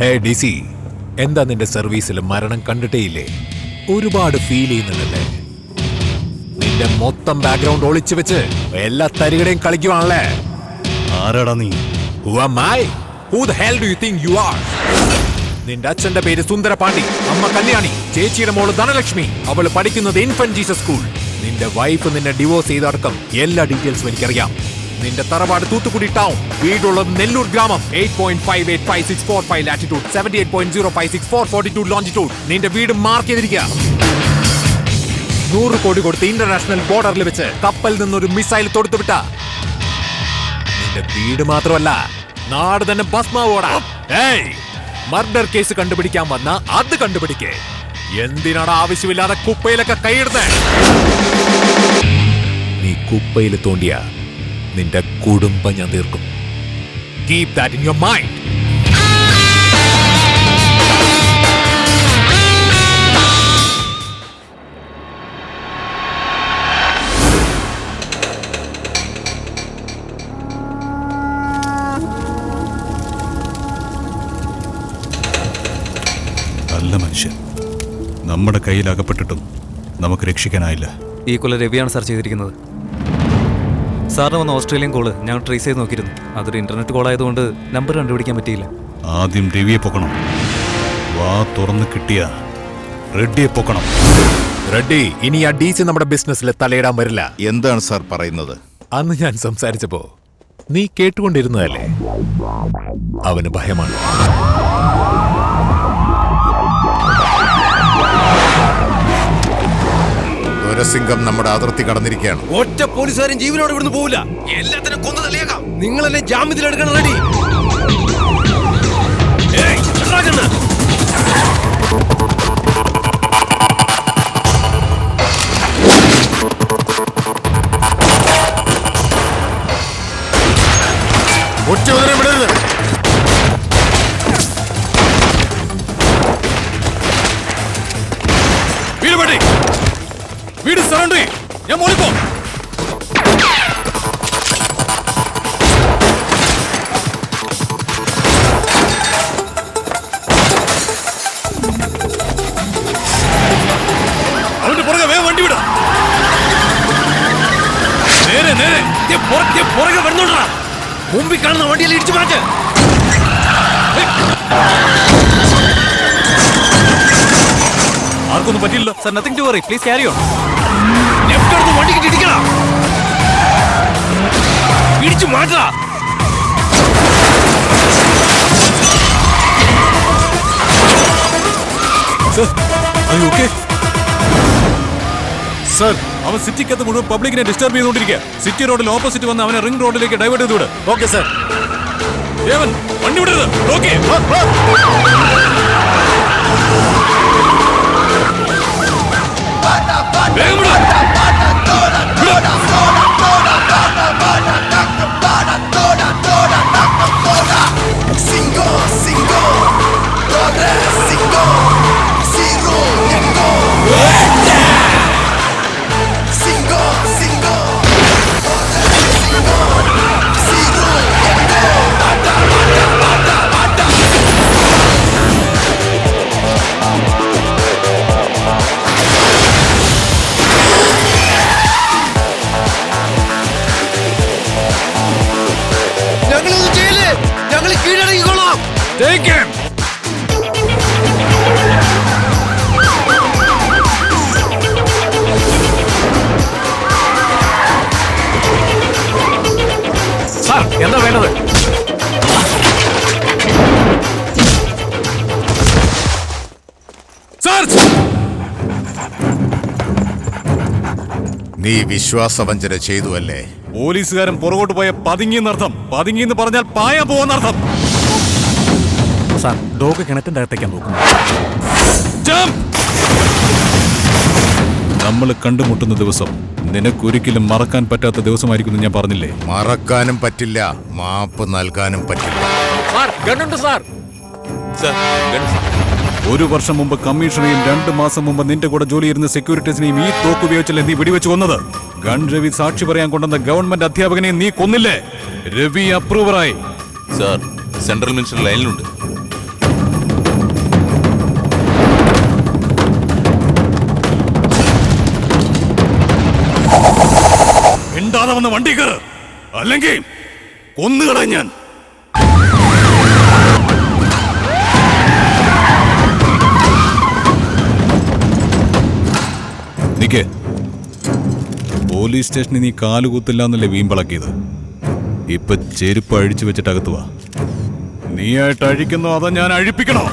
ഹേ D C എന്താ നിന്റെ സർവീസിൽ മരണം കണ്ടിട്ടേയില്ലേ? ഒരുപാട് ഫീൽ ചെയ്യുന്നുണ്ടല്ലേ? നിന്റെ മൊത്തം ബാക്ക്ഗ്രൗണ്ട് ഒളിച്ചു വെച്ച് എല്ലാ തരികടയും കളിക്കുവാണല്ലേ? ആരാടാ നീ? നിന്റെ അച്ഛന്റെ പേര് സുന്ദരപാണ്ഡി അമ്മ കല്യാണി ചേച്ചിയുടെ മോൾ ധനലക്ഷ്മി അവൾ പഠിക്കുന്നത് ഇൻഫന്റ് ജീസസ് സ്കൂൾ നിന്റെ വൈഫ് നിന്നെ ഡിവോഴ്സ് ചെയ്തടക്കം എല്ലാ ഡീറ്റെയിൽസും എനിക്കറിയാം. നിന്റെ തറവാട് തൂത്തുക്കുടി ടൗൺ. വീടുള്ളത് നെല്ലൂർ ഗ്രാമം. Eight point five eight five six four five latitude seventy eight point zero five six four forty two longitude നിന്റെ വീട് മാർക്ക് ചെയ്തിരിക്കുക. നൂറ് കോടി കൊടുത്ത് ഇന്റർനാഷണൽ ബോർഡറിൽ വെച്ച് കപ്പലിൽ നിന്നൊരു മിസൈൽ തൊടുത്തുവിട്ട നിന്റെ വീട് മാത്രമല്ല നാട് തന്നെ ഭസ്മാവോടാ. ഏയ് മർഡർ കേസ് കണ്ടുപിടിക്കാൻ വന്ന അത് കണ്ടുപിടിക്കേ. എന്തിനാണ് ആവശ്യമില്ലാതെ കുപ്പയിലൊക്കെ കൈയിടുന്നേ നീ കുപ്പയിൽ തോണ്ടിയ. നിന്റെ കുടുംബം ഞാൻ തീർക്കും. Keep that in your mind നല്ല മനുഷ്യൻ. നമ്മുടെ കയ്യിൽ അകപ്പെട്ടിട്ടും നമുക്ക് രക്ഷിക്കാനായില്ല. ഈ കൊല്ലം രവിയാണ് സാർ ചെയ്തിരിക്കുന്നത്. സാറിന് വന്ന ഓസ്ട്രേലിയൻ കോൾ ഞാൻ ട്രേസ് ചെയ്ത് നോക്കിയിരുന്നു. അതൊരു ഇന്റർനെറ്റ് കോൾ ആയതുകൊണ്ട് നമ്പർ കണ്ടുപിടിക്കാൻ പറ്റിയില്ല. ആദ്യം രവിയെ പൊക്കണം. വാ തുറന്ന് കിട്ടിയ റെഡ്ഡിയെ പൊക്കണം. റെഡ്ഡി ഇനി ആ ഡീസി നമ്മുടെ ബിസിനസ്സിൽ തലയിടാൻ വരില്ല. എന്താണ് സാർ പറയുന്നത്? അന്ന് ഞാൻ സംസാരിച്ചപ്പോ നീ കേട്ടുകൊണ്ടിരുന്നതല്ലേ? അവന് ഭയമാണ്. ദുരസിംഗം നമ്മുടെ അതിർത്തി കടന്നിരിക്കുകയാണ്. ഒറ്റ പോലീസുകാരൻ ജീവനോട് ഇവിടുന്ന് പോവില്ല. എല്ലാത്തിനും കൊന്നു തള്ളിയേക്കാം നിങ്ങൾ എന്നെ ജാമ്യത്തിൽ എടുക്കണം റെഡി. ഏയ്, എടാ വീട് സറണ്ടറി ഞാൻ മോളിപ്പോ അവന്റെ പുറകെ വേഗം വണ്ടി വിടാം. നേരെ നേരെ. പുറകെ വരുന്നുണ്ടാ. മുമ്പിൽ കാണുന്ന വണ്ടിയിൽ ഇടിച്ചു മാറ്റ്. ആർക്കൊന്നും പറ്റില്ല sir nothing to worry please carry on left എടുത്ത് വണ്ടിക്ക് ഇടിക്കണം. ഇടിച്ചു മാറ്റാ. ഓക്കെ സർ അവൻ സിറ്റിക്കകത്ത് മുഴുവൻ പബ്ലിക്കിനെ ഡിസ്റ്റർബ് ചെയ്തുകൊണ്ടിരിക്കുക സിറ്റി റോഡിൽ ഓപ്പോസിറ്റ് വന്ന് അവനെ റിംഗ് റോഡിലേക്ക് ഡൈവേർട്ട് ചെയ്ത് വിട്. ഓക്കെ സർ ദേവൻ വണ്ടി വിടരുത്. ഓക്കെ വേഗം വിട് ഞങ്ങളിത് Take him! സാർ എന്താ വേണ്ടത്! നീ വിശ്വാസവഞ്ചന ചെയ്തു അല്ലേ പോലീസുകാരൻ പുറകോട്ട് പോയ പതുങ്ങിയെന്നർത്ഥം പതുങ്ങിയെന്ന് പതുങ്ങി എന്ന് പറഞ്ഞാൽ പായ പോവെന്നർത്ഥം സാർ ഡോഗ് കിണറ്റിന്റെ അകത്തേക്കാൻ നോക്കുന്നു നമ്മൾ കണ്ടുമുട്ടുന്ന ദിവസം നിനക്കൊരിക്കലും മറക്കാൻ പറ്റാത്ത ദിവസമായിരിക്കും ഞാൻ പറഞ്ഞില്ലേ? മറക്കാനും പറ്റില്ല മാപ്പ് നൽകാനും പറ്റില്ല. സാർ ഗണ്ണുണ്ട് സാർ. ഒരു വർഷം മുമ്പ് കമ്മീഷനെയും രണ്ട് മാസം മുമ്പ് നിന്റെ കൂടെ ജോലി ചെയ്യുന്ന സെക്യൂരിറ്റീസിനെയും ഈ തോക്ക് ഉപയോഗിച്ചല്ലേ നീ വെടിവെച്ച് കൊന്നത്? ഗൺ രവി സാക്ഷി പറയാൻ കൊണ്ടുവന്ന ഗവൺമെന്റ് അധ്യാപകനെ നീ കൊന്നില്ലേ? രവി അപ്രൂവറായി. സാർ സെൻട്രൽ മിനിസ്റ്റർ ലൈനിലുണ്ട്. മിണ്ടാതെ വന്ന വണ്ടി കയറ്. അല്ലെങ്കിൽ കൊന്നുകളാം ഞാൻ. നിക്കേ. പോലീസ് സ്റ്റേഷനിൽ നീ കാലുകൂത്തില്ല എന്നല്ലേ വീമ്പിളക്കിയത് ഇപ്പൊ ചെരുപ്പ് അഴിച്ചു വെച്ചിട്ട് അകത്തുവാ നീ ആയിട്ട് അഴിക്കുന്നോ അതോ ഞാൻ അഴിപ്പിക്കണോ?